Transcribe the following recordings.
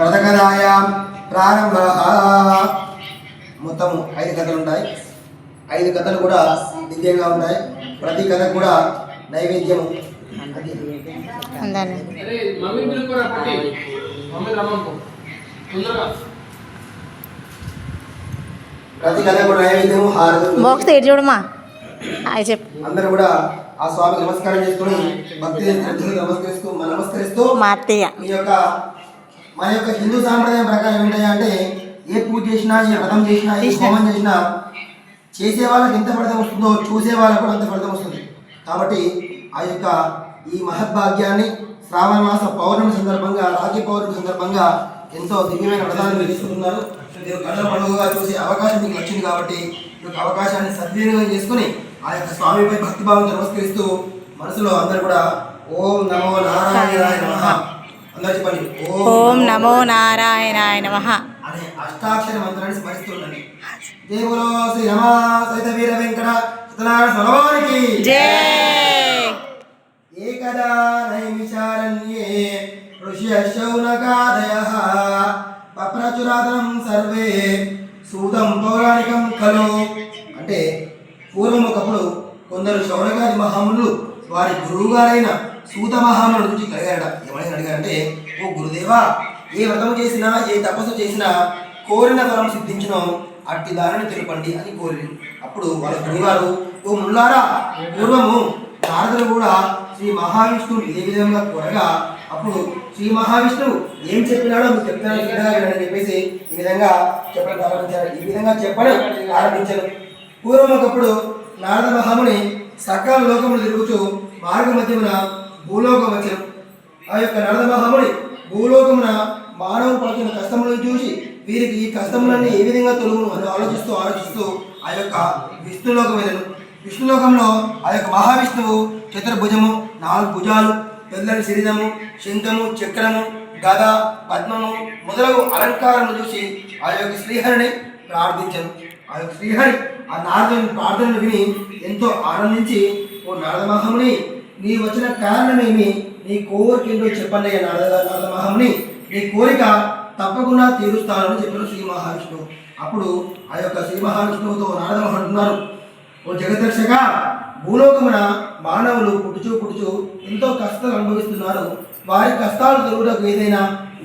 వ్రతకథాయ ప్రారంభ. మొత్తం ఐదు కథలు ఉంటాయి. ఐదు కథలు కూడా దివ్యంగా ఉంటాయి. ప్రతి కథ కూడా తొందరగా. ప్రతి కథ కూడా నైవేద్యము బాక్స్ చెప్పు. అందరూ కూడా ఆ స్వామికి నమస్కారం చేసుకుని భక్తి నమస్కరిస్తూ నమస్కరిస్తూ మా అత్తయ్య. మీ యొక్క మన యొక్క హిందూ సాంప్రదాయం ప్రకారం ఏంటంటే ఏ పూజ చేసినా ఏ వ్రతం చేసినా ఏ హోమం చేసినా చేసే వాళ్ళకి ఎంత ఫలితం వస్తుందో చూసే వాళ్ళకు కూడా అంత ఫలితం వస్తుంది. కాబట్టి ఆ యొక్క ఈ మహద్భాగ్యాన్ని శ్రావణ మాస పౌర్ణమి సందర్భంగా రాఖీ పౌర్ణమి సందర్భంగా ఎంతో దివ్యమైన వ్రతాన్ని మీరు తీసుకుంటున్నారు మీరు కళ్ళ పండుగగా చూసే అవకాశం మీకు వచ్చింది కాబట్టి ఈ యొక్క అవకాశాన్ని సద్వినియోగం చేసుకుని ఆ యొక్క స్వామిపై భక్తిభావంతో నమస్కరిస్తూ మనసులో అందరూ కూడా ఓం నమో నారాయణాయ నమః. ఓం నమో నారాయణాయ నమ. అనే అష్టాక్షర మంత్రాన్ని స్మరిస్తుండండి దేవులో శ్రీ రమా సహిత వీర వెంకట సత్యనారాయణ స్వరవానికి జై! ఏకదా నైమిషారణ్యే ఋష్య శౌనకాదయ పప్రచురాతనం సర్వే సూతం పౌరాణికం ఖలు. అంటే పూర్వం ఒకప్పుడు కొందరు శౌనకాది మహాములు వారి గురువుగారైన సూత మహాముల నుంచి కలిగారట ఏమని అడిగారంటే ఓ గురుదేవా ఏ వ్రతం చేసినా ఏ తపస్సు చేసినా కోరిన ఫలం సిద్ధించను. అట్టి దారిని తెలుపండి అని కోరి అప్పుడు వాళ్ళ గురుగారు ఓ ముల్లారా పూర్వము నారదులు కూడా శ్రీ మహావిష్ణువు ఇదే విధంగా కోరగా అప్పుడు శ్రీ మహావిష్ణువు ఏం చెప్పినాడో మీకు చెప్తాను శ్రద్ధగా వినండి చెప్పేసి ఈ విధంగా చెప్పడం ప్రారంభించారు ఈ విధంగా చెప్పడం ప్రారంభించారు పూర్వం ఒకప్పుడు నారద మహాముని సకాల లోకములు తిరుగుతూ మార్గ మధ్యమున భూలోకం వచ్చారు ఆ యొక్క నరద మహాముని భూలోకమున మానవులు పడుతున్న కష్టములను చూసి వీరికి ఈ కష్టములన్నీ ఏ విధంగా తొలుగును అని ఆలోచిస్తూ ఆలోచిస్తూ ఆ యొక్క విష్ణులోకం వెళ్ళను విష్ణులోకంలో ఆ యొక్క మహావిష్ణువు చతుర్భుజము నాలుగు భుజాలు తెల్లని శరీరము శంఖము చక్రము గద పద్మము మొదలగు అలంకారము చూసి ఆ యొక్క శ్రీహరిని ప్రార్థించను. ఆ యొక్క శ్రీహరి ఆ నారదుని ప్రార్థనలు విని ఎంతో ఆనందించి ఓ నారద మహాముని నీ వచ్చిన కారణమేమి? నీ కోరిక ఏంటో చెప్పండి అయ్యా నారద నారద నీ కోరిక తప్పకుండా తీరుస్తానని చెప్పారు శ్రీ మహావిష్ణువు. అప్పుడు ఆ యొక్క శ్రీ మహావిష్ణువుతో నారద అంటున్నారు ఓ జగదర్శక భూలోకమున మానవులు పుట్టుచూ పుట్టుచూ ఎంతో కష్టాలు అనుభవిస్తున్నారు. వారి కష్టాలు తొలుగుటకు ఏదైనా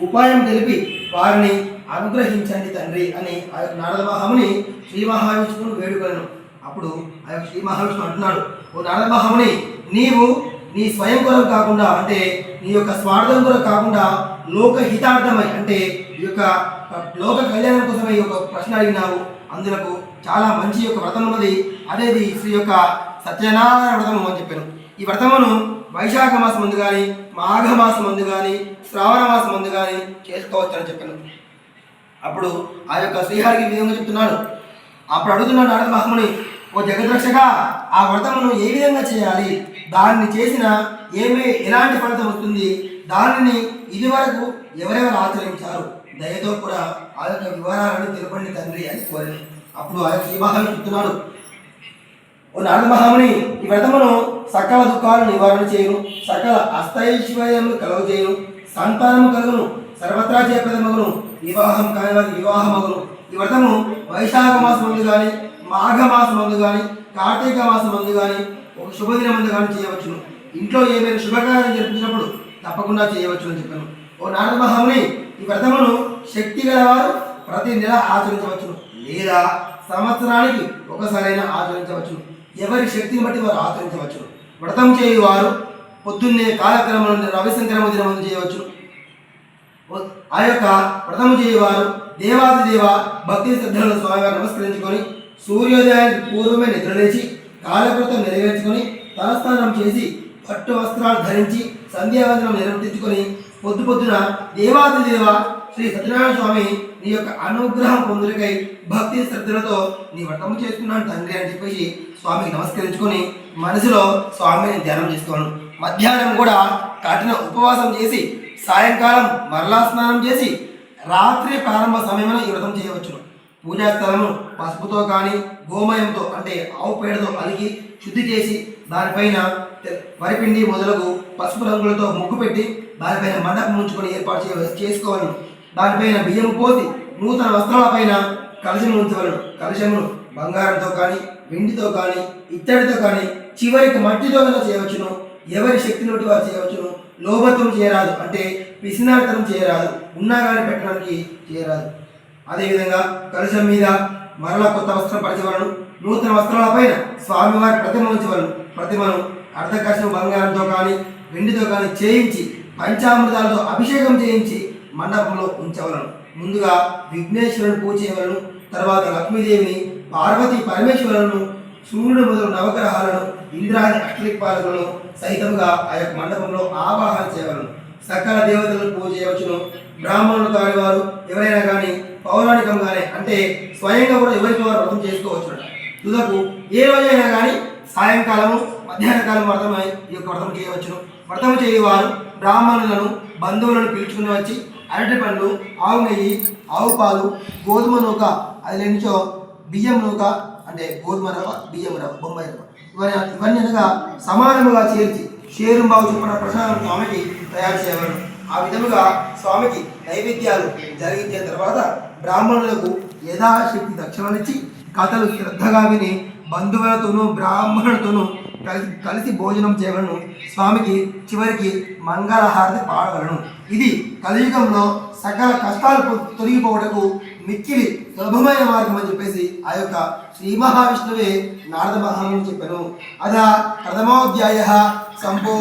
ఉపాయం తెలిపి వారిని అనుగ్రహించండి తండ్రి అని ఆ యొక్క నారద మహాముని శ్రీ మహావిష్ణువును వేడుకొనను. అప్పుడు ఆ యొక్క శ్రీ మహావిష్ణువు అంటున్నాడు ఓ నారద మహాముని నీవు నీ స్వయం కొరకు కాకుండా అంటే నీ యొక్క స్వార్థం కొరకు కాకుండా లోక హితార్థమై అంటే ఈ యొక్క లోక కళ్యాణం కోసమై ఈ యొక్క ప్రశ్న అడిగినావు. అందులకు చాలా మంచి యొక్క వ్రతం ఉన్నది. అదేది శ్రీ యొక్క సత్యనారాయణ వ్రతము అని చెప్పాను. ఈ వ్రతమును వైశాఖ మాసం ముందు కానీ మాఘ మాసం ముందు కానీ శ్రావణ మాసం ముందు కానీ చేసుకోవచ్చు అని చెప్పాను. అప్పుడు ఆ యొక్క శ్రీహరికి విధంగా చెప్తున్నాడు. అప్పుడు అడుగుతున్నాడు నారద మహాముని ఓ జగద్రక్షగా ఆ వ్రతమును ఏ విధంగా చేయాలి? దాన్ని చేసిన ఏమే ఎలాంటి ఫలితం వస్తుంది? దానిని ఇదివరకు ఎవరెవరు ఆచరించారు? దయతో కూడా ఆ యొక్క వివరాలను తెలుపండి తండ్రి అని కోరింది అప్పుడు ఆ యొక్క శ్రీ చెప్తున్నాడు. ఓ నారదమహాముని ఈ వ్రతమును సకల దుఃఖాలు నివారణ చేయను. సకల అస్తైశ్వర్యములు కలుగు చేయను. సంతానము కలుగును. సర్వత్రా జయప్రదమగును. వివాహం కాని వారి వివాహమగును. ఈ వ్రతము వైశాఖ మాసం ముందు కానీ మాఘ మాసం ముందు కానీ కార్తీక మాసం ముందు కానీ ఒక శుభదినం ముందు కానీ చేయవచ్చును. ఇంట్లో ఏమైనా శుభకార్యం జరిపించినప్పుడు తప్పకుండా చేయవచ్చు అని చెప్పాను. ఓ నారద మహాముని ఈ వ్రతమును శక్తి గలవారు ప్రతి నెల ఆచరించవచ్చును. లేదా సంవత్సరానికి ఒకసారైనా ఆచరించవచ్చును. ఎవరి శక్తిని బట్టి వారు ఆచరించవచ్చును. వ్రతం చేయువారు పొద్దున్నే కాలక్రమం నుండి రవిశంకరమ దినము చేయవచ్చు ఆ యొక్క వ్రతం చేయవారు దేవాది దేవ భక్తి శ్రద్ధలను స్వామివారు నమస్కరించుకొని సూర్యోదయానికి పూర్వమే నిద్రలేచి కాలకృతం నెరవేర్చుకొని తలస్నానం చేసి పట్టు వస్త్రాలు ధరించి సంధ్యావందనం నిర్వర్తించుకొని పొద్దు పొద్దున దేవాది దేవ శ్రీ సత్యనారాయణ స్వామి నీ యొక్క అనుగ్రహం పొందులకై భక్తి శ్రద్ధలతో నీ వ్రతము చేసుకున్నాను తండ్రి అని చెప్పేసి స్వామికి నమస్కరించుకొని మనసులో స్వామిని ధ్యానం చేసుకోను మధ్యాహ్నం కూడా కఠిన ఉపవాసం చేసి సాయంకాలం మరలా స్నానం చేసి రాత్రి ప్రారంభ సమయంలో ఈ వ్రతం చేయవచ్చును. పూజా స్థలము పసుపుతో కానీ గోమయంతో అంటే ఆవు పేడతో అలికి శుద్ధి చేసి దానిపైన వరిపిండి మొదలగు పసుపు రంగులతో ముగ్గు పెట్టి దానిపైన మండపం ఉంచుకొని ఏర్పాటు చేయ చేసుకోవాలి దానిపైన బియ్యం పోసి నూతన వస్త్రాలపైన కలశము ఉంచవలను. కలశమును బంగారంతో కానీ వెండితో కానీ ఇత్తడితో కానీ చివరికి మట్టితో చేయవచ్చును. ఎవరి శక్తిని బట్టి వారు చేయవచ్చును. లోభత్వం చేయరాదు. అంటే పిసినార్థం చేయరాదు. ఉన్నా కానీ పెట్టడానికి చేయరాదు. అదేవిధంగా కలుషం మీద మరలా కొత్త వస్త్రం పరచవలను నూతన వస్త్రాలపైన స్వామివారి ప్రతిమ ఉంచవలను ప్రతిమను అర్ధకర్షం బంగారంతో కానీ వెండితో కానీ చేయించి పంచామృతాలతో అభిషేకం చేయించి మండపంలో ఉంచవలను. ముందుగా విఘ్నేశ్వరుని పూజ చేయవలను తర్వాత లక్ష్మీదేవిని పార్వతి పరమేశ్వరులను సూర్యుడు మొదలు నవగ్రహాలను ఇంద్రాది అష్టదిక్పాలకులను సహితంగా ఆ యొక్క మండపంలో ఆవాహన చేయవలను. సకల దేవతలను పూజ చేయవచ్చును. బ్రాహ్మణులు కాని వారు ఎవరైనా కానీ పౌరాణికంగానే అంటే స్వయంగా కూడా ఎవరికి వారు వ్రతం చేసుకోవచ్చు తుదకు ఏ రోజైనా కానీ సాయంకాలము మధ్యాహ్న కాలం వ్రతం ఈ యొక్క వ్రతం చేయవచ్చును. వ్రతం చేయవారు బ్రాహ్మణులను బంధువులను పిలుచుకుని వచ్చి అరటి పండ్లు ఆవు నెయ్యి ఆవు పాలు గోధుమ నూక అది లేనిచో బియ్యం నూక అంటే గోధుమ రవ్వ బియ్యం రవ బొంబాయి రవ ఇవన్నీ ఇవన్నీ అనగా సమానముగా చేర్చి షేరుంబాబు చెప్పిన ప్రసాదం స్వామికి తయారు చేయవలను. ఆ విధముగా స్వామికి నైవేద్యాలు జరిగించిన తర్వాత బ్రాహ్మణులకు యథాశక్తి దక్షిణనిచ్చి కథలు శ్రద్ధగా విని బంధువులతోనూ బ్రాహ్మణులతోనూ కలిసి కలిసి భోజనం చేయవలను. స్వామికి చివరికి మంగళహారతి పాడవలను. ఇది కలియుగంలో సకల కష్టాలు తొలగిపోవటకు మిక్కిలి సులభమైన మార్గం అని చెప్పేసి ఆ యొక్క శ్రీ మహావిష్ణువే నారద మహాముని చెప్పాను. అదా ప్రథమోధ్యాయ సంపూ